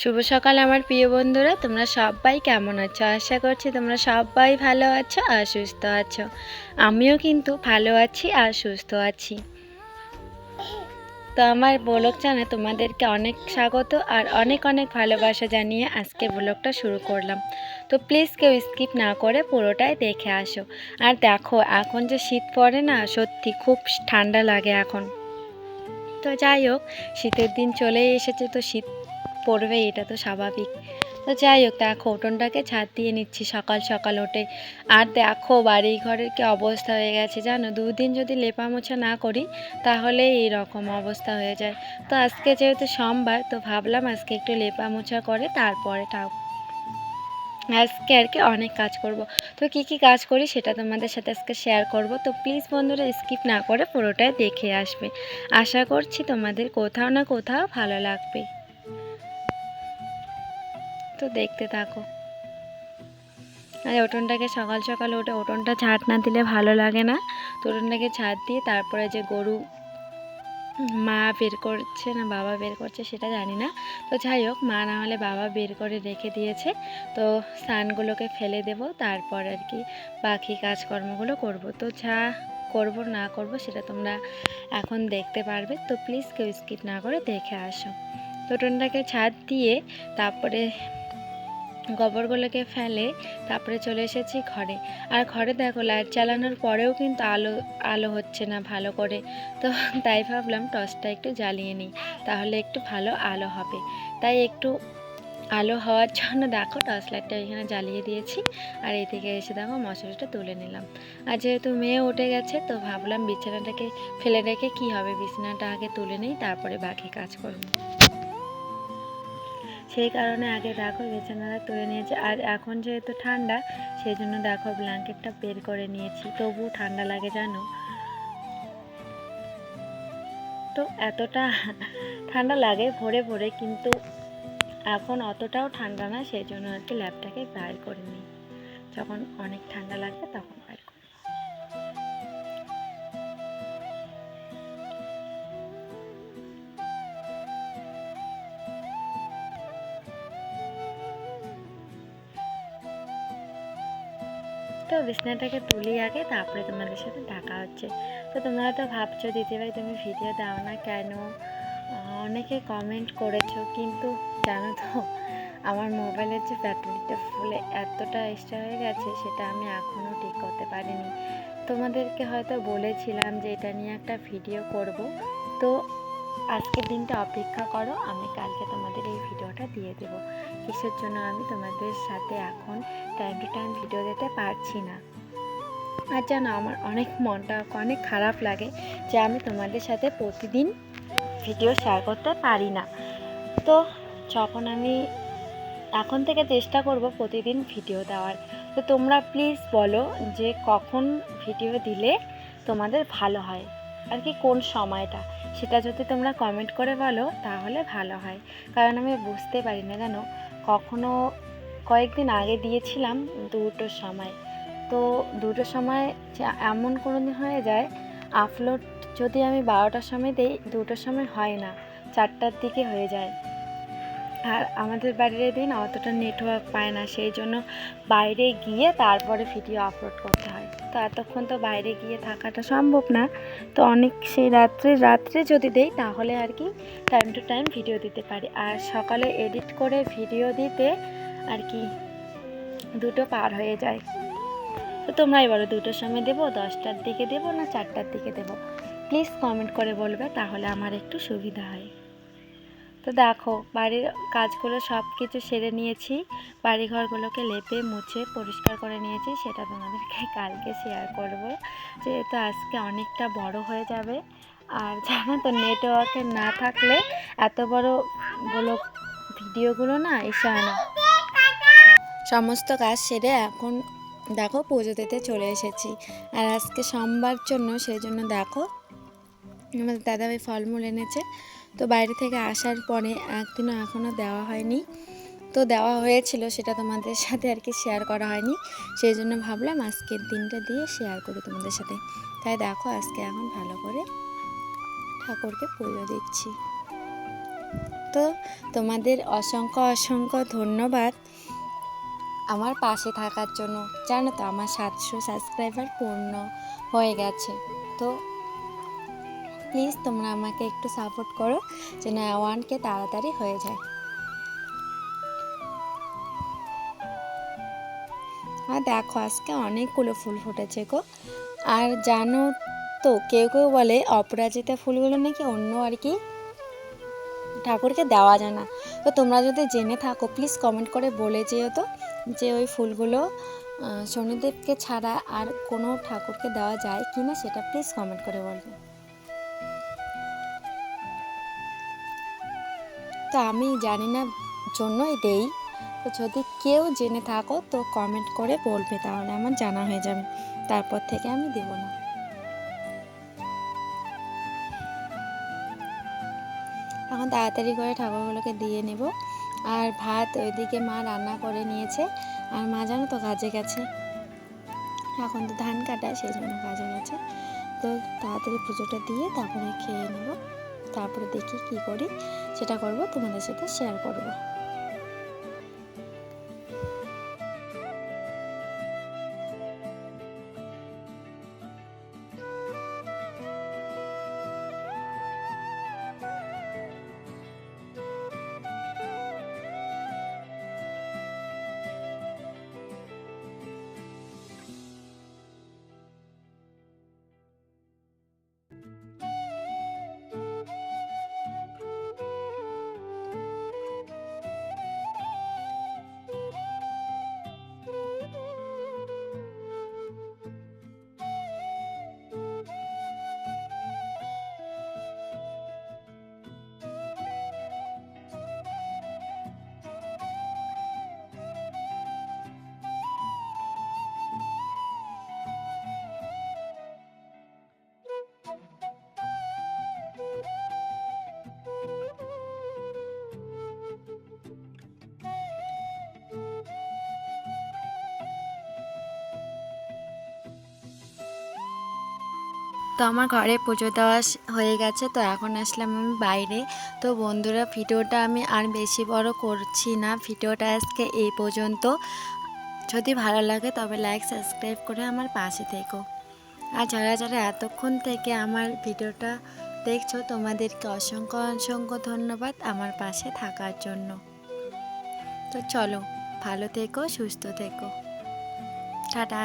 শুভ সকাল আমার প্রিয় বন্ধুরা, তোমরা সবাই কেমন আছো? আশা করছি তোমরা সবাই ভালো আছো আর সুস্থ আছো। আমিও কিন্তু ভালো আছি আর সুস্থ আছি। তো আমার ব্লগ চ্যানেলে তোমাদেরকে অনেক স্বাগত আর অনেক অনেক ভালোবাসা জানিয়ে আজকে ব্লগটা শুরু করলাম। তো প্লিজ কেউ স্কিপ না করে পুরোটাই দেখে আসো। আর দেখো, এখন যে শীত পড়ে না, সত্যি খুব ঠান্ডা লাগে এখন। তো যাই হোক, শীতের দিন চলেই এসেছে, তো শীত পড়বে, এটা তো স্বাভাবিক। তো যাই হোক, দেখো, উঠোনটাকে ছাদ দিয়ে নিচ্ছি সকাল সকাল ওঠে আর দেখো বাড়ি ঘরের কি অবস্থা হয়ে গেছে জানো? দুদিন যদি লেপা মোছা না করি, তাহলে এই রকম অবস্থা হয়ে যায়। তো আজকে যেহেতু সোমবার, তো ভাবলাম আজকে একটু লেপা মোছা করে তারপরে ঠাক আজকে আর কি অনেক কাজ করব। তো কি কি কাজ করি সেটা তোমাদের সাথে আজকে শেয়ার করব। তো প্লিজ বন্ধুরা স্কিপ না করে পুরোটাই দেখে আসবে। আশা করছি তোমাদের কোথাও না কোথাও ভালো লাগবে। তো দেখতে থাকো। আর উঠোনটাকে সকাল সকাল উঠে, উঠোনটা ঝাঁট না দিলে ভালো লাগে না। তো উঠোনটাকে ঝাঁট দিয়ে তারপরে যে গরু মা বের করছে না বাবা বের করছে সেটা জানি না। তো যাই হোক, মা না হলে বাবা বের করে রেখে দিয়েছে। তো স্নানগুলোকে ফেলে দেব, তারপর আর কি বাকি কাজকর্মগুলো করব। তো যা করব না করব সেটা তোমরা এখন দেখতে পারবে। তো প্লিজ কেউ স্কিপ না করে দেখে আসো। তো উঠোনটাকে ছাদ দিয়ে তারপরে গোবরগুলোকে ফেলে তারপরে চলে এসেছি ঘরে। আর ঘরে দেখো লাইট চালানোর পরেও কিন্তু আলো আলো হচ্ছে না ভালো করে। তো তাই ভাবলাম টর্চটা একটু জ্বালিয়ে নিই, তাহলে একটু ভালো আলো হবে। তাই একটু আলো হওয়ার জন্য দেখো টর্চ লাইটটা এখানে জ্বালিয়ে দিয়েছি। আর এই থেকে এসে দেখো মশারিটা তুলে নিলাম। আর যেহেতু মেয়ে উঠে গেছে, তো ভাবলাম বিছানাটাকে, ফেলে রেখে কি হবে? বিছানাটা আগে তুলে নিই, তারপরে বাকি কাজ করব। সেই কারণে আগে দেখো বিছানাটা তুলে নিয়েছি। আর এখন যেহেতু ঠান্ডা, সেই জন্য দেখো ব্ল্যাঙ্কেটটা বের করে নিয়েছি। তবু ঠান্ডা লাগে জানো? তো এতটা ঠান্ডা লাগে ভোরে ভোরে, কিন্তু এখন অতটাও ঠান্ডা না, সেই জন্য আর কি ল্যাপটাকে বাইর করে নিই। যখন অনেক ঠান্ডা লাগবে তখন। তো বিছনাটাকে তুলি আগে, তারপরে তোমাদের সাথে দেখা হচ্ছে। তো তোমরা তো ভাবছ, দিদিভাই তুমি ভিডিও দাও না কেন? অনেকে কমেন্ট করেছ, কিন্তু জানো তো, আমার মোবাইলের যে ব্যাটারিটা ফুলে এতটা এক্সট্রা হয়ে গেছে, সেটা আমি এখনও ঠিক করতে পারিনি। তোমাদেরকে হয়তো বলেছিলাম যে এটা নিয়ে একটা ভিডিও করব। তো আজকের দিনটা অপেক্ষা করো, আমি কালকে তোমাদের এই ভিডিওটা দিয়ে দেব। কিসের জন্য আমি তোমাদের সাথে এখন টাইম টু টাইম ভিডিও দিতে পারছি না। আর জানো, আমার অনেক মনটা অনেক খারাপ লাগে যে আমি তোমাদের সাথে প্রতিদিন ভিডিও শেয়ার করতে পারি না। তো যখন আমি এখন থেকে চেষ্টা করব প্রতিদিন ভিডিও দেওয়ার, তো তোমরা প্লিজ বলো যে কখন ভিডিও দিলে তোমাদের ভালো হয়। আর কি, কোন সময়টা? সেটা যদি তোমরা কমেন্ট করে বলো, তাহলে ভালো হয়। কারণ আমি বুঝতে পারি না জানো, কখনো কয়েকদিন আগে দিয়েছিলাম দুটোর সময়। তো দুটোর সময় এমন কোনো দিন হয়ে যায় আপলোড যদি আমি বারোটার সময় দিই, দুটোর সময় হয় না, চারটার দিকে হয়ে যায়। আর আমাদের বাড়ির দিন অতটা নেটওয়ার্ক পায় না, সেই জন্য বাইরে গিয়ে তারপরে ভিডিও আপলোড করতে হয়। তো এতক্ষণ তো বাইরে গিয়ে থাকাটা সম্ভব না। তো অনেক সেই রাত্রে রাত্রে যদি দেই তাহলে আর কি টাইম টু টাইম ভিডিও দিতে পারি। আর সকালে এডিট করে ভিডিও দিতে আর কি দুটো পার হয়ে যায়। তো তোমরাই বলো দুটোর সময় দেবো, দশটার দিকে দেবো না চারটার দিকে দেবো। প্লিজ কমেন্ট করে বলবে, তাহলে আমার একটু সুবিধা হয়। তো দেখো, বাড়ির কাজগুলো সব কিছু সেরে নিয়েছি। বাড়িঘরগুলোকে লেপে, মুছে, পরিষ্কার করে নিয়েছি। সেটা তোমাদেরকে কালকে শেয়ার করব। যেহেতু আজকে অনেকটা বড় হয়ে যাবে। আর জানো তো নেটওয়ার্কে না থাকলে এত বড় বলো ভিডিওগুলো না এসে হয় না। সমস্ত কাজ সেরে এখন দেখো পুজো দিতে চলে এসেছি। আর আজকে সোমবার জন্য সেই জন্য দেখো, আমাদের দাদা দাদাভাই ফলমূল এনেছে। তো বাইরে থেকে আসার পরে একদিনও এখনও দেওয়া হয়নি। তো দেওয়া হয়েছিল, সেটা তোমাদের সাথে আর কি শেয়ার করা হয়নি। সেই জন্য ভাবলাম আজকের দিনটা দিয়ে শেয়ার করি তোমাদের সাথে। তাই দেখো আজকে এখন ভালো করে ঠাকুরকে পুজো দিচ্ছি। তো তোমাদের অসংখ্য অসংখ্য ধন্যবাদ আমার পাশে থাকার জন্য। জানো তো আমার সাতশো সাবস্ক্রাইবার পূর্ণ হয়ে গেছে। তো প্লিজ তোমরা আমাকে একটু সাপোর্ট করো যেন ওয়ানকে তাড়াতাড়ি হয়ে যায়। আর দেখো, আজকে অনেকগুলো ফুল ফুটেছে গো। আর জানো তো, কেউ কেউ বলে অপরাজিতা ফুলগুলো নাকি অন্য আর কি ঠাকুরকে দেওয়া যায় না। তো তোমরা যদি জেনে থাকো, প্লিজ কমেন্ট করে বলে যেও তো যে ওই ফুলগুলো শনিদেবকে ছাড়া আর কোনো ঠাকুরকে দেওয়া যায় কি না সেটা প্লিজ কমেন্ট করে বলবে তো আমি জানি না, জন্যই দেই। তো যদি কেউ জেনে থাকো, তো কমেন্ট করে বলবে, তাহলে আমার জানা হয়ে যাবে। তারপর থেকে আমি দেব না। এখন তাড়াতাড়ি করে ঠাকুরগুলোকে দিয়ে নেব। আর ভাত ওইদিকে মা রান্না করে নিয়েছে। আর মা জানো তো কাজে গেছে। এখন তো ধান কাটা, সেই জন্য কাজে গেছে। তো তাড়াতাড়ি পুজোটা দিয়ে তারপরে খেয়ে নেব। তারপরে দেখি কি করি। সেটা করব তোমাদের সাথে শেয়ার করব। তো আমার ঘরে পুজো দেওয়া হয়ে গেছে, তো এখন আসলাম আমি বাইরে। তো বন্ধুরা, ভিডিওটা আমি আর বেশি বড় করছি না। ভিডিওটা আজকে এই পর্যন্ত। যদি ভালো লাগে তবে লাইক সাবস্ক্রাইব করে আমার পাশে থেকো। আর যারা যারা এতক্ষণ থেকে আমার ভিডিওটা দেখছ, তোমাদেরকে অসংখ্য অসংখ্য ধন্যবাদ আমার পাশে থাকার জন্য। তো চলো, ভালো থেকো, সুস্থ থেকো। টাটা।